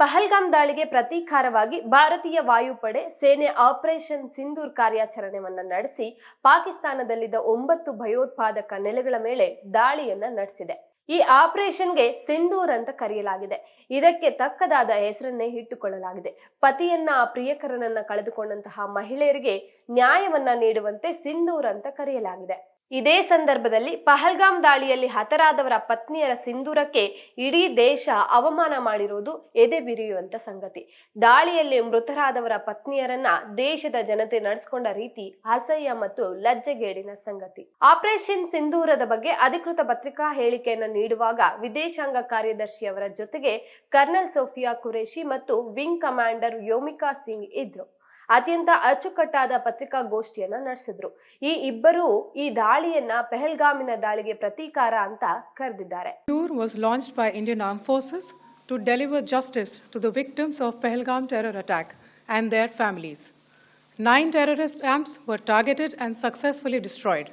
ಪಹಲ್ಗಾಮ್ ದಾಳಿಗೆ ಪ್ರತೀಕಾರವಾಗಿ ಭಾರತೀಯ ವಾಯುಪಡೆ ಸೇನೆ ಆಪರೇಷನ್ ಸಿಂಧೂರ್ ಕಾರ್ಯಾಚರಣೆಯನ್ನ ನಡೆಸಿ ಪಾಕಿಸ್ತಾನದಲ್ಲಿದ್ದ ಒಂಬತ್ತು ಭಯೋತ್ಪಾದಕ ನೆಲೆಗಳ ಮೇಲೆ ದಾಳಿಯನ್ನ ನಡೆಸಿದೆ. ಈ ಆಪರೇಷನ್ಗೆ ಸಿಂಧೂರ್ ಅಂತ ಕರೆಯಲಾಗಿದೆ. ಇದಕ್ಕೆ ತಕ್ಕದಾದ ಹೆಸರನ್ನೇ ಇಟ್ಟುಕೊಳ್ಳಲಾಗಿದೆ. ಪತಿಯನ್ನ, ಪ್ರಿಯಕರನನ್ನ ಕಳೆದುಕೊಂಡಂತಹ ಮಹಿಳೆಯರಿಗೆ ನ್ಯಾಯವನ್ನ ನೀಡುವಂತೆ ಸಿಂಧೂರ್ ಅಂತ ಕರೆಯಲಾಗಿದೆ. ಇದೇ ಸಂದರ್ಭದಲ್ಲಿ ಪಹಲ್ಗಾಮ್ ದಾಳಿಯಲ್ಲಿ ಹತರಾದವರ ಪತ್ನಿಯರ ಸಿಂಧೂರಕ್ಕೆ ಇಡೀ ದೇಶ ಅವಮಾನ ಮಾಡಿರುವುದು ಎದೆ ಬಿರಿಯುವಂತ ಸಂಗತಿ. ದಾಳಿಯಲ್ಲಿ ಮೃತರಾದವರ ಪತ್ನಿಯರನ್ನ ದೇಶದ ಜನತೆ ನಡೆಸಿಕೊಂಡ ರೀತಿ ಅಸಹ್ಯ ಮತ್ತು ಲಜ್ಜೆಗೇಡಿನ ಸಂಗತಿ. ಆಪರೇಷನ್ ಸಿಂಧೂರದ ಬಗ್ಗೆ ಅಧಿಕೃತ ಪತ್ರಿಕಾ ಹೇಳಿಕೆಯನ್ನು ನೀಡುವಾಗ ವಿದೇಶಾಂಗ ಕಾರ್ಯದರ್ಶಿಯವರ ಜೊತೆಗೆ ಕರ್ನಲ್ ಸೋಫಿಯಾ ಕುರೇಶಿ ಮತ್ತು ವಿಂಗ್ ಕಮಾಂಡರ್ ಯೋಮಿಕಾ ಸಿಂಗ್ ಇದ್ರು. ಅತ್ಯಂತ ಅಚ್ಚುಕಟ್ಟಾದ ಪತ್ರಿಕಾಗೋಷ್ಠಿಯನ್ನ ನಡೆಸಿದ್ರು ಈ ಇಬ್ಬರು ಈ ದಾಳಿಯನ್ನ ಪೆಹಲ್ಗಾಮಿನ ದಾಳಿಗೆ ಪ್ರತೀಕಾರ ಅಂತ ಕರೆದಿದ್ದಾರೆ was launched by Indian Armed Forces to deliver justice to the victims of Pahalgam terror attack and their families. Nine terrorist camps were targeted and successfully destroyed.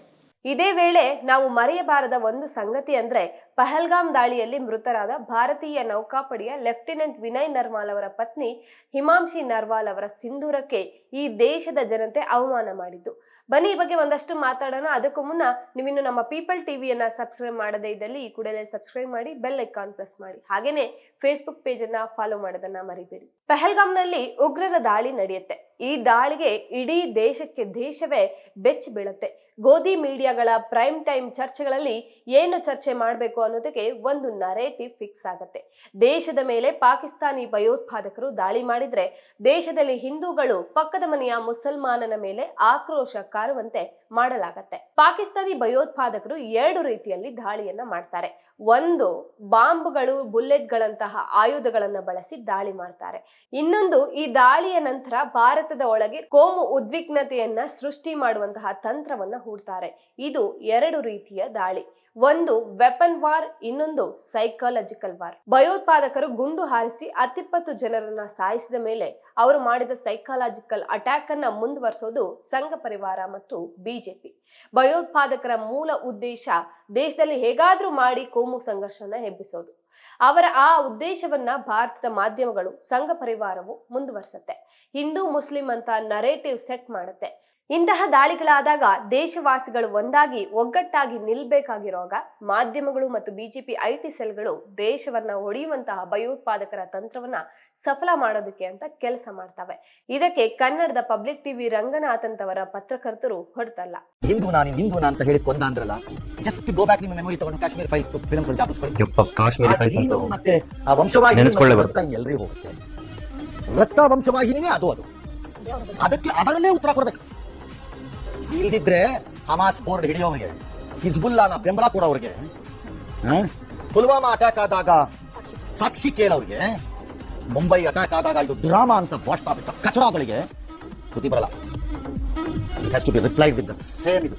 ಇದೇ ವೇಳೆ ನಾವು ಮರೆಯಬಾರದ ಒಂದು ಸಂಗತಿ ಅಂದ್ರೆ ಪಹಲ್ಗಾಮ್ ದಾಳಿಯಲ್ಲಿ ಮೃತರಾದ ಭಾರತೀಯ ನೌಕಾಪಡೆಯ ಲೆಫ್ಟಿನೆಂಟ್ ವಿನಯ್ ನರ್ವಾಲ್ ಅವರ ಪತ್ನಿ ಹಿಮಾಂಶಿ ನರ್ವಾಲ್ ಅವರ ಸಿಂಧೂರಕ್ಕೆ ಈ ದೇಶದ ಜನತೆ ಅವಮಾನ ಮಾಡಿದ್ದು. ಬನ್ನಿ ಈ ಬಗ್ಗೆ ಒಂದಷ್ಟು ಮಾತಾಡೋಣ. ಅದಕ್ಕೂ ಮುನ್ನ ನೀವಿನ್ನು ನಮ್ಮ ಪೀಪಲ್ ಟಿವಿಯನ್ನ ಸಬ್ಸ್ಕ್ರೈಬ್ ಮಾಡದೇ ಇದ್ದಲ್ಲಿ ಈ ಕೂಡಲೇ ಸಬ್ಸ್ಕ್ರೈಬ್ ಮಾಡಿ ಬೆಲ್ ಐಕಾನ್ ಪ್ರೆಸ್ ಮಾಡಿ. ಹಾಗೇನೆ ಫೇಸ್ಬುಕ್ ಪೇಜ್ ಅನ್ನ ಫಾಲೋ ಮಾಡೋದನ್ನ ಮರಿಬೇಡಿ. ಪೆಹಲ್ಗಾಮ್ನಲ್ಲಿ ಉಗ್ರರ ದಾಳಿ ನಡೆಯುತ್ತೆ. ಈ ದಾಳಿಗೆ ಇಡೀ ದೇಶಕ್ಕೆ ದೇಶವೇ ಬೆಚ್ಚಿ ಬೀಳುತ್ತೆ. ಗೋಧಿ ಮೀಡಿಯಾಗಳ ಪ್ರೈಮ್ ಟೈಮ್ ಚರ್ಚೆಗಳಲ್ಲಿ ಏನು ಚರ್ಚೆ ಮಾಡಬೇಕು ಅನ್ನೋದಕ್ಕೆ ಒಂದು ನರೇಟಿವ್ ಫಿಕ್ಸ್ ಆಗುತ್ತೆ. ದೇಶದ ಮೇಲೆ ಪಾಕಿಸ್ತಾನಿ ಭಯೋತ್ಪಾದಕರು ದಾಳಿ ಮಾಡಿದ್ರೆ ದೇಶದಲ್ಲಿ ಹಿಂದೂಗಳು ಪಕ್ಕದ ಮನೆಯ ಮುಸಲ್ಮಾನನ ಮೇಲೆ ಆಕ್ರೋಶ ಕಾರುವಂತೆ ಮಾಡಲಾಗತ್ತೆ. ಪಾಕಿಸ್ತಾನಿ ಭಯೋತ್ಪಾದಕರು ಎರಡು ರೀತಿಯಲ್ಲಿ ದಾಳಿಯನ್ನ ಮಾಡ್ತಾರೆ. ಒಂದು, ಬಾಂಬ್ಗಳು, ಬುಲೆಟ್ಗಳಂತಹ ಆಯುಧಗಳನ್ನ ಬಳಸಿ ದಾಳಿ ಮಾಡ್ತಾರೆ. ಇನ್ನೊಂದು, ಈ ದಾಳಿಯ ನಂತರ ಭಾರತದ ಒಳಗೆ ಕೋಮು ಉದ್ವಿಗ್ನತೆಯನ್ನ ಸೃಷ್ಟಿ ಮಾಡುವಂತಹ ತಂತ್ರವನ್ನ ಹೂಡ್ತಾರೆ. ಇದು ಎರಡು ರೀತಿಯ ದಾಳಿ. ಒಂದು ವೆಪನ್ ವಾರ್ ಇನ್ನೊಂದು ಸೈಕಾಲಜಿಕಲ್ ವಾರ್ ಭಯೋತ್ಪಾದಕರು ಗುಂಡು ಹಾರಿಸಿ ಹತ್ತಿಪ್ಪತ್ತು ಜನರನ್ನ ಸಾಯಿಸಿದ ಮೇಲೆ ಅವರು ಮಾಡಿದ ಸೈಕಾಲಜಿಕಲ್ ಅಟ್ಯಾಕ್ ಅನ್ನ ಮುಂದುವರಿಸೋದು ಸಂಘ ಪರಿವಾರ ಮತ್ತು ಬಿಜೆಪಿ ಭಯೋತ್ಪಾದಕರ ಮೂಲ ಉದ್ದೇಶ ದೇಶದಲ್ಲಿ ಹೇಗಾದ್ರೂ ಮಾಡಿ ಕೋಮು ಸಂಘರ್ಷನ ಎಬ್ಬಿಸೋದು. ಅವರ ಆ ಉದ್ದೇಶವನ್ನ ಭಾರತದ ಮಾಧ್ಯಮಗಳು, ಸಂಘ ಪರಿವಾರವು ಮುಂದುವರಿಸುತ್ತೆ. ಹಿಂದೂ, ಮುಸ್ಲಿಂ ಅಂತ ನರೇಟಿವ್ ಸೆಟ್ ಮಾಡುತ್ತೆ. ಇಂತಹ ದಾಳಿಗಳಾದಾಗ ದೇಶವಾಸಿಗಳು ಒಂದಾಗಿ ಒಗ್ಗಟ್ಟಾಗಿ ನಿಲ್ಬೇಕಾಗಿರುವಾಗ ಮಾಧ್ಯಮಗಳು ಮತ್ತು ಬಿಜೆಪಿ ಐಟಿ ಸೆಲ್ಗಳು ದೇಶವನ್ನ ಹೊಡೆಯುವಂತಹ ಭಯೋತ್ಪಾದಕರ ತಂತ್ರವನ್ನ ಸಫಲ ಮಾಡೋದಕ್ಕೆ ಅಂತ ಕೆಲಸ ಮಾಡ್ತವೆ. ಇದಕ್ಕೆ ಕನ್ನಡದ ಪಬ್ಲಿಕ್ ಟಿವಿ ರಂಗನಾಥಂತವರ ಪತ್ರಕರ್ತರು ಹೊರತಲ್ಲ. ಹಿಂದೂ ನಾನು ಹಿಂದೂ ಅಂತ ಹೇಳಿ ಕೊಂದ ಅಂದ್ರಲ್ಲ ಜಸ್ಟ್ ಗೋ ಬ್ಯಾಕ್ ನಿಮ್ಮ ಮೆಮೊರಿ ತಗೊಂಡು Kashmir files film Kashmiri files ಮತ್ತೆ ರಕ್ತ ಎಲ್ರಿಗೂ ಹೋಗುತ್ತೆ. ರಕ್ತ ವಂಶವಾಹಿನಿನೇ ಅದು ಅದು. ಅದಕ್ಕೆ ಅದರಲ್ಲೇ ಉತ್ತರ ಕೊಡ್ಬೇಕು. ಇಲ್ದಿದ್ರೆ ಹಮಾಸ್ ಬೋರ್ಡ್ ಹಿಡಿಯೋರಿಗೆ ಹಿಜ್ಬುಲ್ಲಾನ ಬೆಂಬಲ ಕೊಡೋರಿಗೆ? ಪುಲ್ವಾಮಾ ಅಟ್ಯಾಕ್ ಆದಾಗ ಸಾಕ್ಷಿ ಕೇಳೋರಿಗೆ ಮುಂಬೈ ಅಟ್ಯಾಕ್ ಆದಾಗ ಇದು ಡ್ರಾಮಾ ಅಂತ ಘೋಷಣೆ ಆಗ್ಬಿಟ್ಟ ಕಚಡಗಳಿಗೆ ಬುದ್ಧಿ ಬರಲ್ಲ. It has to be replied with the same ಇದು.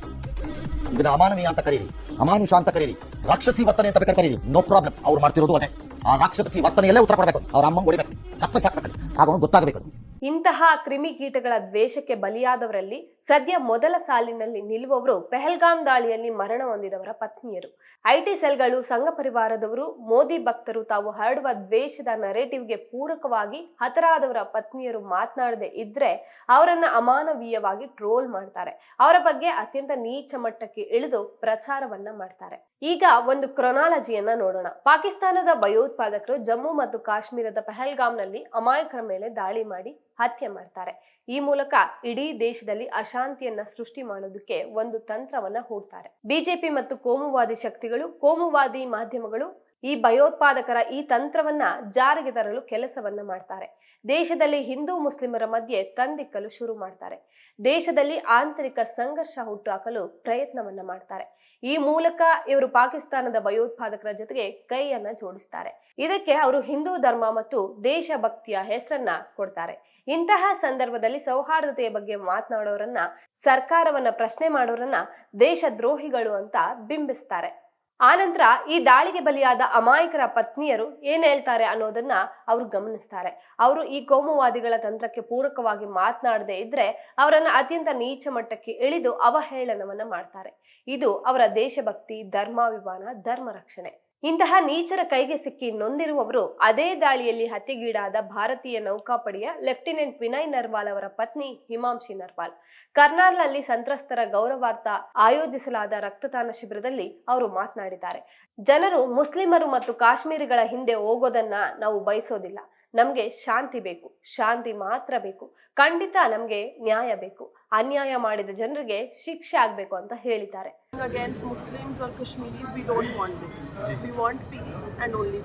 ಇದನ್ನ ಅಮಾನವೀಯ ಅಂತ ಕರೀರಿ. ಅಮಾನುಷ ಅಂತ ಕರೀರಿ. ರಾಕ್ಷಸಿ ವರ್ತನೆ ಅಂತ ಬೇಕಾದ್ರೆ ಕರೀರಿ. ನೋ ಪ್ರಾಬ್ಲಮ್ ಅವ್ರು ಮಾಡ್ತಿರೋದು ಅದೇ. ಆ ರಾಕ್ಷಸಿ ವರ್ತನೆಯಲ್ಲೇ ಉತ್ತರ ಕೊಡಬೇಕು. ಅವ್ರ ಅಮ್ಮ ಹೊಡಿಬೇಕು. ಕತ್ತ ಸಾಕ್ಬೇಕು ಆಗ ಗೊತ್ತಾಗಬೇಕು. ಇಂತಹ ಕ್ರಿಮಿಕೀಟಗಳ ದ್ವೇಷಕ್ಕೆ ಬಲಿಯಾದವರಲ್ಲಿ ಸದ್ಯ ಮೊದಲ ಸಾಲಿನಲ್ಲಿ ನಿಲ್ಲುವವರು ಪೆಹಲ್ಗಾಮ್ ದಾಳಿಯಲ್ಲಿ ಮರಣ ಹೊಂದಿದವರ ಪತ್ನಿಯರು. ಐಟಿ ಸೆಲ್ಗಳು, ಸಂಘ ಪರಿವಾರದವರು, ಮೋದಿ ಭಕ್ತರು ತಾವು ಹರಡುವ ದ್ವೇಷದ ನರೇಟಿವ್ಗೆ ಪೂರಕವಾಗಿ ಹತರಾದವರ ಪತ್ನಿಯರು ಮಾತನಾಡದೆ ಇದ್ರೆ ಅವರನ್ನ ಅಮಾನವೀಯವಾಗಿ ಟ್ರೋಲ್ ಮಾಡ್ತಾರೆ. ಅವರ ಬಗ್ಗೆ ಅತ್ಯಂತ ನೀಚ ಮಟ್ಟಕ್ಕೆ ಇಳಿದು ಪ್ರಚಾರವನ್ನ ಮಾಡ್ತಾರೆ. ಈಗ ಒಂದು ಕ್ರೊನಾಲಜಿಯನ್ನ ನೋಡೋಣ. ಪಾಕಿಸ್ತಾನದ ಭಯೋತ್ಪಾದಕರು ಜಮ್ಮು ಮತ್ತು ಕಾಶ್ಮೀರದ ಪೆಹಲ್ಗಾಮ್ನಲ್ಲಿ ಅಮಾಯಕರ ಮೇಲೆ ದಾಳಿ ಮಾಡಿ ಹತ್ಯೆ ಮಾಡ್ತಾರೆ. ಈ ಮೂಲಕ ಇಡೀ ದೇಶದಲ್ಲಿ ಅಶಾಂತಿಯನ್ನ ಸೃಷ್ಟಿ ಮಾಡೋದಕ್ಕೆ ಒಂದು ತಂತ್ರವನ್ನ ಹೂಡ್ತಾರೆ. ಬಿಜೆಪಿ ಮತ್ತು ಕೋಮುವಾದಿ ಶಕ್ತಿಗಳು, ಕೋಮುವಾದಿ ಮಾಧ್ಯಮಗಳು ಈ ಭಯೋತ್ಪಾದಕರ ಈ ತಂತ್ರವನ್ನ ಜಾರಿಗೆ ತರಲು ಕೆಲಸವನ್ನ ಮಾಡ್ತಾರೆ. ದೇಶದಲ್ಲಿ ಹಿಂದೂ ಮುಸ್ಲಿಮರ ಮಧ್ಯೆ ತಂದಿಕ್ಕಲು ಶುರು ಮಾಡ್ತಾರೆ. ದೇಶದಲ್ಲಿ ಆಂತರಿಕ ಸಂಘರ್ಷ ಹುಟ್ಟುಹಾಕಲು ಪ್ರಯತ್ನವನ್ನ ಮಾಡ್ತಾರೆ. ಈ ಮೂಲಕ ಇವರು ಪಾಕಿಸ್ತಾನದ ಭಯೋತ್ಪಾದಕರ ಜೊತೆಗೆ ಕೈಯನ್ನ ಜೋಡಿಸ್ತಾರೆ. ಇದಕ್ಕೆ ಅವರು ಹಿಂದೂ ಧರ್ಮ ಮತ್ತು ದೇಶಭಕ್ತಿಯ ಹೆಸರನ್ನ ಕೊಡ್ತಾರೆ. ಇಂತಹ ಸಂದರ್ಭದಲ್ಲಿ ಸೌಹಾರ್ದತೆಯ ಬಗ್ಗೆ ಮಾತನಾಡೋರನ್ನ, ಸರ್ಕಾರವನ್ನ ಪ್ರಶ್ನೆ ಮಾಡೋರನ್ನ ದೇಶದ್ರೋಹಿಗಳು ಅಂತ ಬಿಂಬಿಸ್ತಾರೆ. ಆನಂತರ ಈ ದಾಳಿಗೆ ಬಲಿಯಾದ ಅಮಾಯಕರ ಪತ್ನಿಯರು ಏನ್ ಹೇಳ್ತಾರೆ ಅನ್ನೋದನ್ನ ಅವರು ಗಮನಿಸ್ತಾರೆ. ಅವರು ಈ ಕೋಮುವಾದಿಗಳ ತಂತ್ರಕ್ಕೆ ಪೂರಕವಾಗಿ ಮಾತನಾಡದೇ ಇದ್ರೆ ಅವರನ್ನ ಅತ್ಯಂತ ನೀಚ ಮಟ್ಟಕ್ಕೆ ಇಳಿದು ಅವಹೇಳನವನ್ನ ಮಾಡ್ತಾರೆ. ಇದು ಅವರ ದೇಶಭಕ್ತಿ, ಧರ್ಮಾಭಿಮಾನ ಧರ್ಮ ರಕ್ಷಣೆ ಇಂತಹ ನೀಚರ ಕೈಗೆ ಸಿಕ್ಕಿ ನೊಂದಿರುವವರು ಅದೇ ದಾಳಿಯಲ್ಲಿ ಹತ್ಯೆಗೀಡಾದ ಭಾರತೀಯ ನೌಕಾಪಡೆಯ ಲೆಫ್ಟಿನೆಂಟ್ ವಿನಯ್ ನರ್ವಾಲ್ ಅವರ ಪತ್ನಿ ಹಿಮಾಂಶಿ ನರ್ವಾಲ್. ಕರ್ನಾಲ್ನಲ್ಲಿ ಸಂತ್ರಸ್ತರ ಗೌರವಾರ್ಥ ಆಯೋಜಿಸಲಾದ ರಕ್ತದಾನ ಶಿಬಿರದಲ್ಲಿ ಅವರು ಮಾತನಾಡಿದ್ದಾರೆ. ಜನರು ಮುಸ್ಲಿಮರು ಮತ್ತು ಕಾಶ್ಮೀರಿಗಳ ಹಿಂದೆ ಹೋಗೋದನ್ನ ನಾವು ಬಯಸೋದಿಲ್ಲ. ನಮಗೆ ಶಾಂತಿ ಬೇಕು ಶಾಂತಿ ಮಾತ್ರ ಬೇಕು ಖಂಡಿತ ನಮಗೆ ನ್ಯಾಯ ಬೇಕು ಅನ್ಯಾಯ ಮಾಡಿದ ಜನರಿಗೆ ಶಿಕ್ಷೆ ಆಗಬೇಕು ಅಂತ ಹೇಳಿದ್ದಾರೆ against Muslims or Kashmiris, we don't want this. We want peace and only.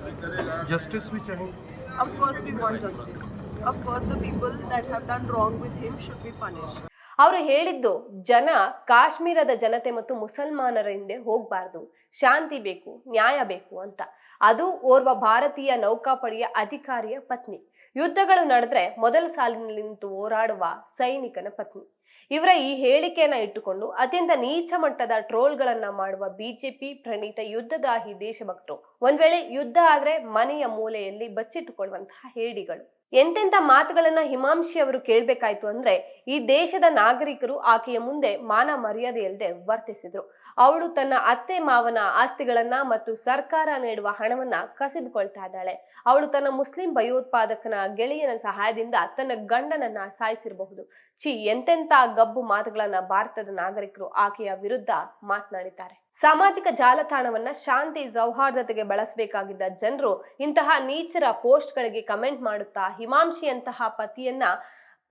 Justice we chahiye. Of course, we want justice. Of course, the people that have done wrong with him should be punished. ಅವರು ಹೇಳಿದ್ದು, ಜನ ಕಾಶ್ಮೀರದ ಜನತೆ ಮತ್ತು ಮುಸಲ್ಮಾನರ ಹಿಂದೆ ಹೋಗ್ಬಾರ್ದು. ಶಾಂತಿ ಬೇಕು, ನ್ಯಾಯ ಬೇಕು ಅಂತ. ಅದು ಓರ್ವ ಭಾರತೀಯ ನೌಕಾಪಡೆಯ ಅಧಿಕಾರಿಯ ಪತ್ನಿ. ಯುದ್ಧಗಳು ನಡೆದ್ರೆ ಮೊದಲ ಸಾಲಿನಲ್ಲಿ ನಿಂತು ಹೋರಾಡುವ ಸೈನಿಕನ ಪತ್ನಿ. ಇವರ ಈ ಹೇಳಿಕೆಯನ್ನ ಇಟ್ಟುಕೊಂಡು ಅತ್ಯಂತ ನೀಚ ಮಟ್ಟದ ಟ್ರೋಲ್ಗಳನ್ನ ಮಾಡುವ ಬಿಜೆಪಿ ಪ್ರಣೀತ ಯುದ್ಧದಾಹಿ ದೇಶಭಕ್ತರು. ಒಂದ್ ವೇಳೆ ಯುದ್ಧ ಆದ್ರೆ ಮನೆಯ ಮೂಲೆಯಲ್ಲಿ ಬಚ್ಚಿಟ್ಟುಕೊಳ್ಳುವಂತಹ ಹೇಡಿಗಳು. ಎಂತೆಂತ ಮಾತುಗಳನ್ನ ಹಿಮಾಂಶಿ ಅವರು ಕೇಳಬೇಕಾಯ್ತು ಅಂದ್ರೆ ಈ ದೇಶದ ನಾಗರಿಕರು ಆಕೆಯ ಮುಂದೆ ಮಾನ ಮರ್ಯಾದೆ ಇಲ್ಲದೆ ವರ್ತಿಸಿದ್ರು. ಅವಳು ತನ್ನ ಅತ್ತೆ ಮಾವನ ಆಸ್ತಿಗಳನ್ನ ಮತ್ತು ಸರ್ಕಾರ ನೀಡುವ ಹಣವನ್ನ ಕಸಿದುಕೊಳ್ತಾ ಇದ್ದಾಳೆ. ಅವಳು ತನ್ನ ಮುಸ್ಲಿಂ ಭಯೋತ್ಪಾದಕನ ಗೆಳೆಯನ ಸಹಾಯದಿಂದ ತನ್ನ ಗಂಡನನ್ನ ಸಾಯಿಸಿರಬಹುದು. ಚಿ ಎಂತೆಂತ ಗಬ್ಬು ಮಾತುಗಳನ್ನ ಭಾರತದ ನಾಗರಿಕರು ಆಕೆಯ ವಿರುದ್ಧ ಮಾತನಾಡಿದ್ದಾರೆ. ಸಾಮಾಜಿಕ ಜಾಲತಾಣವನ್ನ ಶಾಂತಿ ಸೌಹಾರ್ದತೆಗೆ ಬಳಸಬೇಕಾಗಿದ್ದ ಜನರು ಇಂತಹ ನೀಚರ ಪೋಸ್ಟ್ಗಳಿಗೆ ಕಮೆಂಟ್ ಮಾಡುತ್ತಾ ಹಿಮಾಂಶಿಯಂತಹ ಪತಿಯನ್ನ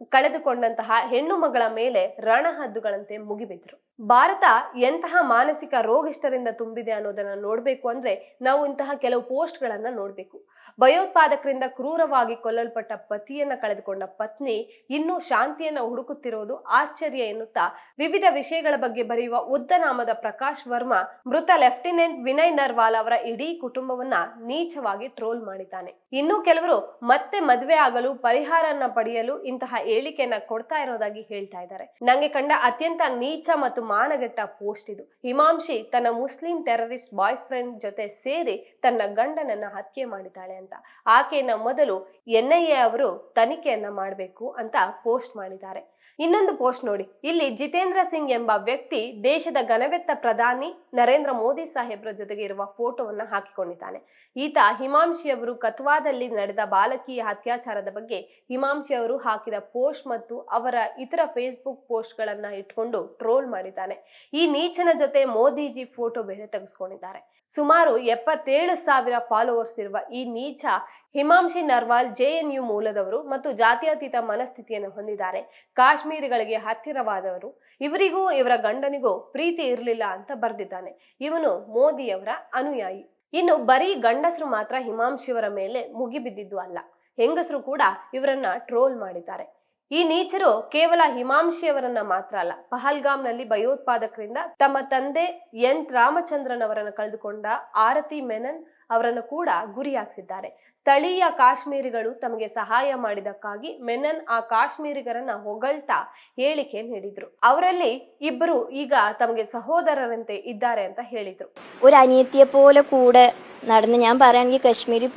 ಕಳೆದುಕೊಂಡಂತಹ ಹೆಣ್ಣು ಮಗಳ ಮೇಲೆ ರಣಹದ್ದುಗಳಂತೆ ಮುಗಿಬಿದ್ರು. ಭಾರತ ಎಂತಹ ಮಾನಸಿಕ ರೋಗಿಷ್ಟರಿಂದ ತುಂಬಿದೆ ಅನ್ನೋದನ್ನ ನೋಡ್ಬೇಕು ಅಂದ್ರೆ ನಾವು ಇಂತಹ ಕೆಲವು ಪೋಸ್ಟ್ಗಳನ್ನ ನೋಡ್ಬೇಕು. ಭಯೋತ್ಪಾದಕರಿಂದ ಕ್ರೂರವಾಗಿ ಕೊಲ್ಲಲ್ಪಟ್ಟ ಪತಿಯನ್ನ ಕಳೆದುಕೊಂಡ ಪತ್ನಿ ಇನ್ನೂ ಶಾಂತಿಯನ್ನ ಹುಡುಕುತ್ತಿರುವುದು ಆಶ್ಚರ್ಯ ಎನ್ನುತ್ತಾ ವಿವಿಧ ವಿಷಯಗಳ ಬಗ್ಗೆ ಬರೆಯುವ ಉದ್ದನಾಮದ ಪ್ರಕಾಶ್ ವರ್ಮಾ, ಮೃತ ಲೆಫ್ಟಿನೆಂಟ್ ವಿನಯ್ ನರ್ವಾಲ್ ಅವರ ಇಡೀ ಕುಟುಂಬವನ್ನ ನೀಚವಾಗಿ ಟ್ರೋಲ್ ಮಾಡಿದ್ದಾನೆ. ಇನ್ನೂ ಕೆಲವರು ಮತ್ತೆ ಮದುವೆ ಆಗಲು ಪರಿಹಾರನ ಪಡೆಯಲು ಇಂತಹ ಹೇಳಿಕೆಯನ್ನ ಕೊಡ್ತಾ ಇರೋದಾಗಿ ಹೇಳ್ತಾ ಇದ್ದಾರೆ. ನಂಗೆ ಕಂಡ ಅತ್ಯಂತ ನೀಚ ಮತ್ತು ಮಾನಗೆಟ್ಟ ಪೋಸ್ಟ್ ಇದು. ಹಿಮಾಂಶಿ ತನ್ನ ಮುಸ್ಲಿಂ ಟೆರರಿಸ್ಟ್ ಬಾಯ್ ಫ್ರೆಂಡ್ ಜೊತೆ ಸೇರಿ ತನ್ನ ಗಂಡನನ್ನ ಹತ್ಯೆ ಮಾಡಿದ್ದಾಳೆ ಅಂತ. ಆಕೆಯನ್ನ ಮೊದಲು ಎನ್ ಐ ಎ ಅವರು ತನಿಖೆಯನ್ನ ಮಾಡಬೇಕು ಅಂತ ಪೋಸ್ಟ್ ಮಾಡಿದ್ದಾರೆ. ಇನ್ನೊಂದು ಪೋಸ್ಟ್ ನೋಡಿ. ಇಲ್ಲಿ ಜಿತೇಂದ್ರ ಸಿಂಗ್ ಎಂಬ ವ್ಯಕ್ತಿ ದೇಶದ ಘನವೆತ್ತ ಪ್ರಧಾನಿ ನರೇಂದ್ರ ಮೋದಿ ಸಾಹೇಬ್ರ ಜೊತೆಗೆ ಇರುವ ಫೋಟೋವನ್ನು ಹಾಕಿಕೊಂಡಿದ್ದಾನೆ. ಈತ ಹಿಮಾಂಶಿ ಅವರು ಕತ್ವಾದಲ್ಲಿ ನಡೆದ ಬಾಲಕಿಯ ಅತ್ಯಾಚಾರದ ಬಗ್ಗೆ ಹಿಮಾಂಶಿ ಅವರು ಹಾಕಿದ ಪೋಸ್ಟ್ ಮತ್ತು ಅವರ ಇತರ ಫೇಸ್ಬುಕ್ ಪೋಸ್ಟ್ಗಳನ್ನು ಇಟ್ಕೊಂಡು ಟ್ರೋಲ್ ಮಾಡಿದ್ದಾನೆ. ಈ ನೀಚನ ಜೊತೆ ಮೋದಿಜಿ ಫೋಟೋ ಬೇರೆ ತೆಗೆಸ್ಕೊಂಡಿದ್ದಾರೆ. ಸುಮಾರು ಎಪ್ಪತ್ತೇಳು ಸಾವಿರ ಫಾಲೋವರ್ಸ್ ಇರುವ ಈ ನೀಚ Himanshi Narwal J N U ಮೂಲದವರು ಮತ್ತು ಜಾತ್ಯತೀತ ಮನಸ್ಥಿತಿಯನ್ನು ಹೊಂದಿದ್ದಾರೆ. ಕಾಶ್ಮೀರಿಗಳಿಗೆ ಹತ್ತಿರವಾದವರು, ಇವರಿಗೂ ಇವರ ಗಂಡನಿಗೂ ಪ್ರೀತಿ ಇರಲಿಲ್ಲ ಅಂತ ಬರೆದಿದ್ದಾನೆ. ಇವನು ಮೋದಿಯವರ ಅನುಯಾಯಿ. ಇನ್ನು ಬರೀ ಗಂಡಸರು ಮಾತ್ರ ಹಿಮಾಂಶಿಯವರ ಮೇಲೆ ಮುಗಿಬಿದ್ದಿದ್ದು ಅಲ್ಲ. ಹೆಂಗಸರು ಕೂಡ ಇವರನ್ನ ಟ್ರೋಲ್ ಮಾಡಿದ್ದಾರೆ. ಈ ನೀಚರು ಕೇವಲ ಹಿಮಾಂಶಿಯವರನ್ನ ಮಾತ್ರ ಅಲ್ಲ, ಪಹಲ್ಗಾಮ್ನಲ್ಲಿ ಭಯೋತ್ಪಾದಕರಿಂದ ತಮ್ಮ ತಂದೆ ಎನ್. ರಾಮಚಂದ್ರನ್ ಅವರನ್ನು ಕಳೆದುಕೊಂಡ ಆರತಿ ಮೆನನ್ ಅವರನ್ನು ಕೂಡ ಗುರಿಯಾಗಿಸಿದ್ದಾರೆ ಸ್ಥಳೀಯ ಕಾಶ್ಮೀರಿಗಳು ತಮಗೆ ಸಹಾಯ ಮಾಡಿದಕ್ಕಾಗಿ ಮೆನನ್ ಆ ಕಾಶ್ಮೀರಿಗರನ್ನ ಹೊಗಳ್ತಾ ಹೇಳಿಕೆ ನೀಡಿದ್ರು. ಅವರಲ್ಲಿ ಇಬ್ಬರು ಈಗ ತಮಗೆ ಸಹೋದರರಂತೆ ಇದ್ದಾರೆ ಅಂತ ಹೇಳಿದ್ರು. ഒരു അനിയത്തിയെ ಕೂಡ ನಡೆದು ಕಾಶ್ಮೀರಿ ഞാൻ പറയുകയാണെങ്കിൽ കശ്മീരിൽ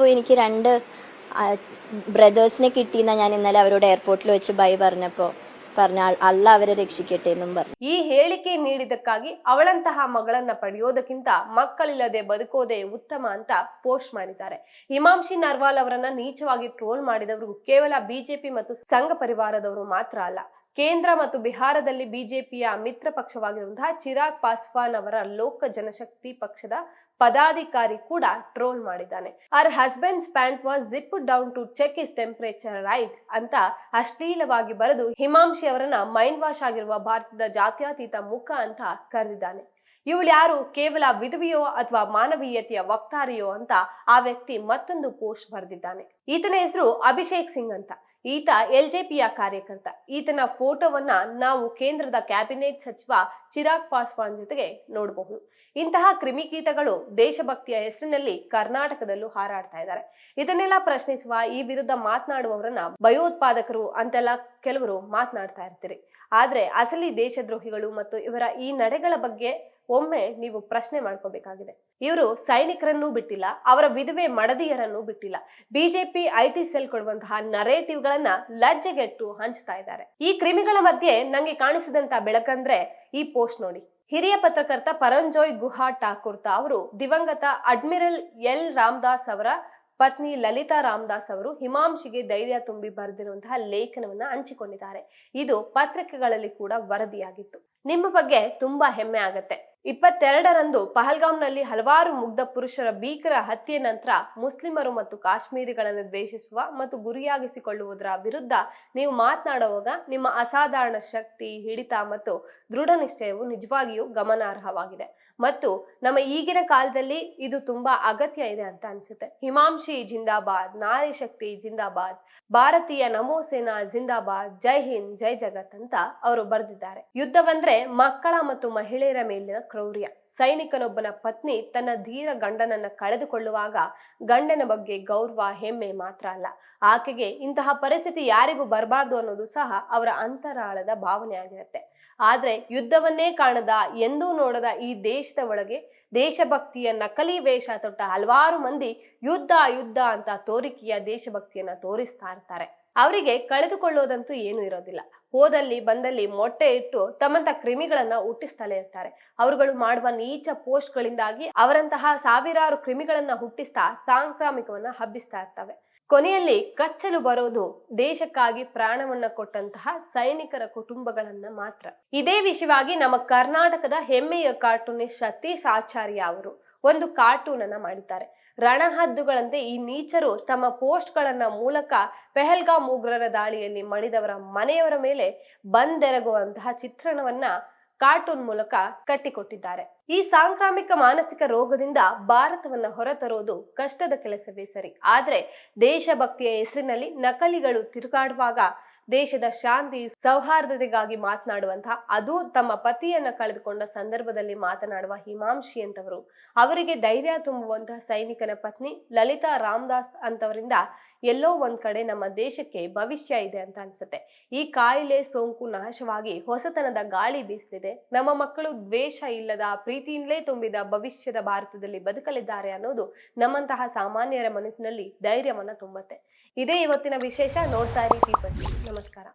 ബ്രദേഴ്സിനെ കിട്ടിയെന്നാ ഞാൻ ഇന്നലെ അവരോട് എയർപോർട്ടിൽ വെച്ച് ബൈ പറഞ്ഞപ്പോൾ പറഞ്ഞ "അ- അല്ല അവരെ രക്ഷിക്കട്ടെ എന്നും പറഞ്ഞു ಈ ಹೇಳಿಕೆ ನೀಡಿದಕ್ಕಾಗಿ ಅವಳಂತಹ ಮಗಳನ್ನ ಪಡೆಯೋದಕ್ಕಿಂತ ಮಕ್ಕಳಿಲ್ಲದೆ ಬದುಕೋದೇ ಉತ್ತಮ ಅಂತ ಪೋಸ್ಟ್ ಮಾಡಿದ್ದಾರೆ ಹಿಮಾಂಶಿ ನರ್ವಾಲ್ ಅವರನ್ನ ನೀಚವಾಗಿ ಟ್ರೋಲ್ ಮಾಡಿದವರು ಕೇವಲ ಬಿಜೆಪಿ ಮತ್ತು ಸಂಘ ಪರಿವಾರದವರು ಮಾತ್ರ ಅಲ್ಲ ಕೇಂದ್ರ ಮತ್ತು ಬಿಹಾರದಲ್ಲಿ ಬಿಜೆಪಿಯ ಮಿತ್ರ ಪಕ್ಷವಾಗಿರುವಂತಹ ಚಿರಾಗ್ ಪಾಸ್ವಾನ್ ಅವರ ಲೋಕ ಜನಶಕ್ತಿ ಪಕ್ಷದ ಪದಾಧಿಕಾರಿ ಕೂಡ ಟ್ರೋಲ್ ಮಾಡಿದ್ದಾನೆ. Our husband's pant was zip down to check is temperature right ಅಂತ ಅಶ್ಲೀಲವಾಗಿ ಬರೆದು ಹಿಮಾಂಶಿ ಅವರನ್ನ ಮೈಂಡ್ ವಾಶ್ ಆಗಿರುವ ಭಾರತದ ಜಾತ್ಯತೀತ ಮುಖ ಅಂತ ಕರೆದಿದ್ದಾನೆ. ಇವಳು ಯಾರು? ಕೇವಲ ವಿಧವೆಯೋ ಅಥವಾ ಮಾನವೀಯತೆಯ ವಕ್ತಾರಿಯೋ? ಅಂತ ಆ ವ್ಯಕ್ತಿ ಮತ್ತೊಂದು ಪೋಸ್ಟ್ ಬರೆದಿದ್ದಾನೆ. ಈತನ ಹೆಸರು ಅಭಿಷೇಕ್ ಸಿಂಗ್ ಅಂತ. ಈತ ಎಲ್ಜೆಪಿಯ ಕಾರ್ಯಕರ್ತ. ಈತನ ಫೋಟೋವನ್ನ ನಾವು ಕೇಂದ್ರದ ಕ್ಯಾಬಿನೆಟ್ ಸಚಿವ ಚಿರಾಗ್ ಪಾಸ್ವಾನ್ ಜೊತೆಗೆ ನೋಡಬಹುದು. ಇಂತಹ ಕ್ರಿಮಿಕೀಟಗಳು ದೇಶಭಕ್ತಿಯ ಹೆಸರಿನಲ್ಲಿ ಕರ್ನಾಟಕದಲ್ಲೂ ಹಾರಾಡ್ತಾ ಇದ್ದಾರೆ. ಇದನ್ನೆಲ್ಲ ಪ್ರಶ್ನಿಸುವ ಈ ವಿರುದ್ಧ ಮಾತನಾಡುವವರನ್ನ ಭಯೋತ್ಪಾದಕರು ಅಂತೆಲ್ಲ ಕೆಲವರು ಮಾತನಾಡ್ತಾ ಇರ್ತೀರಿ. ಆದ್ರೆ ಅಸಲಿ ದೇಶದ್ರೋಹಿಗಳು ಮತ್ತು ಇವರ ಈ ನಡೆಗಳ ಬಗ್ಗೆ ಒಮ್ಮೆ ನೀವು ಪ್ರಶ್ನೆ ಮಾಡ್ಕೋಬೇಕಾಗಿದೆ. ಇವರು ಸೈನಿಕರನ್ನೂ ಬಿಟ್ಟಿಲ್ಲ, ಅವರ ವಿಧವೆ ಮಡದಿಯರನ್ನು ಬಿಟ್ಟಿಲ್ಲ. ಬಿಜೆಪಿ ಐಟಿ ಸೆಲ್ ಕೊಡುವಂತಹ ನರೇಟಿವ್ಗಳನ್ನ ಲಜ್ಜೆಗೆಟ್ಟು ಹಂಚ್ತಾ ಇದ್ದಾರೆ. ಈ ಕ್ರಿಮಿಗಳ ಮಧ್ಯೆ ನಂಗೆ ಕಾಣಿಸಿದಂತ ಬೆಳಕಂದ್ರೆ ಈ ಪೋಸ್ಟ್ ನೋಡಿ. ಹಿರಿಯ ಪತ್ರಕರ್ತ ಪರಂಜೋಯ್ ಗುಹಾ ಠಾಕೂರ್ತಾ ಅವರು ದಿವಂಗತ ಅಡ್ಮಿರಲ್ ಎಲ್ ರಾಮದಾಸ್ ಅವರ ಪತ್ನಿ ಲಲಿತಾ ರಾಮದಾಸ್ ಅವರು ಹಿಮಾಂಶಿಗೆ ಧೈರ್ಯ ತುಂಬಿ ಬರೆದಿರುವಂತಹ ಲೇಖನವನ್ನ ಹಂಚಿಕೊಂಡಿದ್ದಾರೆ. ಇದು ಪತ್ರಿಕೆಗಳಲ್ಲಿ ಕೂಡ ವರದಿಯಾಗಿತ್ತು. ನಿಮ್ಮ ಬಗ್ಗೆ ತುಂಬಾ ಹೆಮ್ಮೆ ಆಗತ್ತೆ. ಇಪ್ಪತ್ತೆರಡರಂದು ಪಹಲ್ಗಾಮ್ನಲ್ಲಿ ಹಲವಾರು ಮುಗ್ಧ ಪುರುಷರ ಭೀಕರ ಹತ್ಯೆ ನಂತರ ಮುಸ್ಲಿಮರು ಮತ್ತು ಕಾಶ್ಮೀರಿಗಳನ್ನು ದ್ವೇಷಿಸುವ ಮತ್ತು ಗುರಿಯಾಗಿಸಿಕೊಳ್ಳುವುದರ ವಿರುದ್ಧ ನೀವು ಮಾತನಾಡುವಾಗ ನಿಮ್ಮ ಅಸಾಧಾರಣ ಶಕ್ತಿ, ಹಿಡಿತ ಮತ್ತು ದೃಢ ನಿಶ್ಚಯವು ನಿಜವಾಗಿಯೂ ಗಮನಾರ್ಹವಾಗಿದೆ. ಮತ್ತು ನಮ್ಮ ಈಗಿನ ಕಾಲದಲ್ಲಿ ಇದು ತುಂಬಾ ಅಗತ್ಯ ಇದೆ ಅಂತ ಅನ್ಸುತ್ತೆ. ಹಿಮಾಂಶಿ ಜಿಂದಾಬಾದ್, ನಾರಿ ಶಕ್ತಿ ಜಿಂದಾಬಾದ್, ಭಾರತೀಯ ನಮೋ ಸೇನಾ ಜಿಂದಾಬಾದ್, ಜೈ ಹಿಂದ್, ಜೈ ಜಗತ್ ಅಂತ ಅವರು ಬರೆದಿದ್ದಾರೆ. ಯುದ್ಧವಂದ್ರೆ ಮಕ್ಕಳ ಮತ್ತು ಮಹಿಳೆಯರ ಮೇಲಿನ ಕ್ರೌರ್ಯ. ಸೈನಿಕನೊಬ್ಬನ ಪತ್ನಿ ತನ್ನ ಧೀರ ಗಂಡನನ್ನ ಕಳೆದುಕೊಳ್ಳುವಾಗ ಗಂಡನ ಬಗ್ಗೆ ಗೌರವ, ಹೆಮ್ಮೆ ಮಾತ್ರ ಅಲ್ಲ. ಆಕೆಗೆ ಇಂತಹ ಪರಿಸ್ಥಿತಿ ಯಾರಿಗೂ ಬರಬಾರ್ದು ಅನ್ನೋದು ಸಹ ಅವರ ಅಂತರಾಳದ ಭಾವನೆ ಆಗಿರುತ್ತೆ ಆದ್ರೆ ಯುದ್ಧವನ್ನೇ ಕಾಣದ ಎಂದೂ ನೋಡದ ಈ ದೇಶದ ಒಳಗೆ ದೇಶಭಕ್ತಿಯ ನಕಲಿ ವೇಷ ತೊಟ್ಟ ಹಲವಾರು ಮಂದಿ ಯುದ್ಧ ಯುದ್ಧ ಅಂತ ತೋರಿಕೆಯ ದೇಶಭಕ್ತಿಯನ್ನ ತೋರಿಸ್ತಾ ಇರ್ತಾರೆ. ಅವರಿಗೆ ಕಳೆದುಕೊಳ್ಳೋದಂತೂ ಏನು ಇರೋದಿಲ್ಲ. ಹೋದಲ್ಲಿ ಬಂದಲ್ಲಿ ಮೊಟ್ಟೆ ಇಟ್ಟು ತಮ್ಮಂತ ಕ್ರಿಮಿಗಳನ್ನ ಹುಟ್ಟಿಸ್ತಲೇ ಇರ್ತಾರೆ. ಅವರುಗಳು ಮಾಡುವ ನೀಚ ಪೋಸ್ಟ್ಗಳಿಂದಾಗಿ ಅವರಂತಹ ಸಾವಿರಾರು ಕ್ರಿಮಿಗಳನ್ನ ಹುಟ್ಟಿಸ್ತಾ ಸಾಂಕ್ರಾಮಿಕವನ್ನ ಹಬ್ಬಿಸ್ತಾ ಇರ್ತವೆ. ಕೊನೆಯಲ್ಲಿ ಕಚ್ಚಲು ಬರೋದು ದೇಶಕ್ಕಾಗಿ ಪ್ರಾಣವನ್ನ ಕೊಟ್ಟಂತಹ ಸೈನಿಕರ ಕುಟುಂಬಗಳನ್ನ ಮಾತ್ರ. ಇದೇ ವಿಷಯವಾಗಿ ನಮ್ಮ ಕರ್ನಾಟಕದ ಹೆಮ್ಮೆಯ ಕಾರ್ಟೂನಿಸ್ಟ್ ಸತೀಶ್ ಆಚಾರ್ಯ ಅವರು ಒಂದು ಕಾರ್ಟೂನ್ ಅನ್ನ ಮಾಡಿದ್ದಾರೆ. ರಣಹದ್ದುಗಳಂತೆ ಈ ನೀಚರು ತಮ್ಮ ಪೋಸ್ಟ್ಗಳನ್ನ ಮೂಲಕ ಪೆಹಲ್ಗಾಮ್ ಉಗ್ರರ ದಾಳಿಯಲ್ಲಿ ಮಡಿದವರ ಮನೆಯವರ ಮೇಲೆ ಬಂದೆರಗುವಂತಹ ಚಿತ್ರಣವನ್ನ ಕಾರ್ಟೂನ್ ಮೂಲಕ ಕಟ್ಟಿಕೊಟ್ಟಿದ್ದಾರೆ. ಈ ಸಾಂಕ್ರಾಮಿಕ ಮಾನಸಿಕ ರೋಗದಿಂದ ಭಾರತವನ್ನ ಹೊರತರೋದು ಕಷ್ಟದ ಕೆಲಸವೇ ಸರಿ. ಆದ್ರೆ ದೇಶಭಕ್ತಿಯ ಹೆಸರಿನಲ್ಲಿ ನಕಲಿಗಳು ತಿರುಗಾಡುವಾಗ ದೇಶದ ಶಾಂತಿ, ಸೌಹಾರ್ದತೆಗಾಗಿ ಮಾತನಾಡುವಂತಹ ಅದು ತಮ್ಮ ಪತಿಯನ್ನ ಕಳೆದುಕೊಂಡ ಸಂದರ್ಭದಲ್ಲಿ ಮಾತನಾಡುವ ಹಿಮಾಂಶಿ ಅಂತವರು. ಅವರಿಗೆ ಧೈರ್ಯ ತುಂಬುವಂತಹ ಸೈನಿಕನ ಪತ್ನಿ ಲಲಿತಾ ರಾಮದಾಸ್ ಅಂತವರಿಂದ ಎಲ್ಲೋ ಒಂದ್ ಕಡೆ ನಮ್ಮ ದೇಶಕ್ಕೆ ಭವಿಷ್ಯ ಇದೆ ಅಂತ ಅನ್ಸುತ್ತೆ. ಈ ಕಾಯಿಲೆ, ಸೋಂಕು ನಾಶವಾಗಿ ಹೊಸತನದ ಗಾಳಿ ಬೀಸಲಿದೆ ನಮ್ಮ ಮಕ್ಕಳು ದ್ವೇಷ ಇಲ್ಲದ, ಪ್ರೀತಿಯಿಂದಲೇ ತುಂಬಿದ ಭವಿಷ್ಯದ ಭಾರತದಲ್ಲಿ ಬದುಕಲಿದ್ದಾರೆ ಅನ್ನೋದು ನಮ್ಮಂತಹ ಸಾಮಾನ್ಯರ ಮನಸ್ಸಿನಲ್ಲಿ ಧೈರ್ಯವನ್ನ ತುಂಬತ್ತೆ. ಇದೇ ಇವತ್ತಿನ ವಿಶೇಷ ನೋಡ್ತಾ ಇರಿ ಪೀಪಲ್ ನಮಸ್ಕಾರ.